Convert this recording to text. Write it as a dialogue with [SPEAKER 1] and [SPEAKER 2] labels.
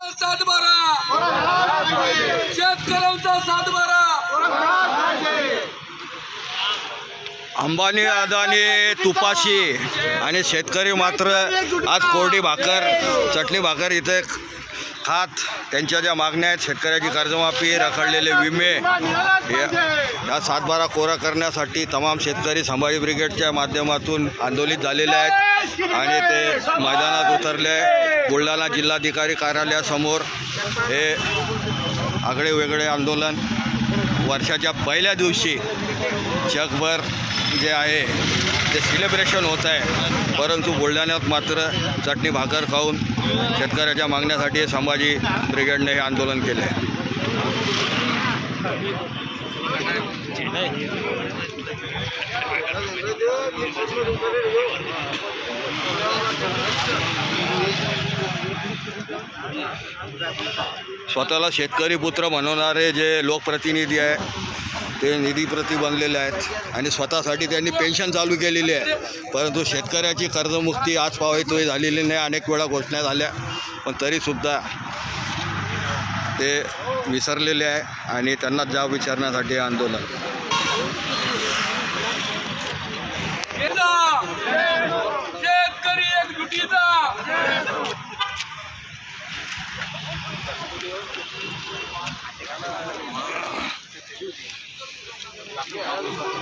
[SPEAKER 1] सातबारा. शेतकऱ्यांचा सातबारा.
[SPEAKER 2] अंबानी अदानी तुपाशी आणि शेतकरी मात्र आज कोरडी भाकर चटणी भाकर इथे खात त्यांच्या ज्या मागण्या आहेत शेतकऱ्याची कर्जमाफी रखडलेले विमे या या सातबारा कोरा करण्यासाठी तमाम शेतकरी संभाजी ब्रिगेडच्या माध्यमातून आंदोलित झालेले आहेत आणि ते मैदानात उतरले आहे. बुलढाणा जिल्हाधिकारी कार्यालयासमोर हे आगळे वेगळे आंदोलन वर्षाच्या पहिल्या दिवशी जगभर जे आहे ते सेलिब्रेशन होत आहे. परंतु बुलढाण्यात मात्र चटणी भाकर खाऊन शेतकऱ्याच्या मागण्यासाठी संभाजी ब्रिगेडने हे आंदोलन केले आहे. स्वतःला शेतकरी पुत्र म्हणवणारे जे लोकप्रतिनिधी आहे ते निधीप्रती बनलेले आहेत आणि स्वतःसाठी त्यांनी पेन्शन चालू केलेली आहे. परंतु शेतकऱ्याची कर्जमुक्ती आज पावायतोय झालेली नाही अनेक वेळा घोषणा झाल्या पण तरीसुद्धा ते विसरलेले आहे आणि त्यांना जाब विचारण्यासाठी आंदोलन.
[SPEAKER 1] Gracias.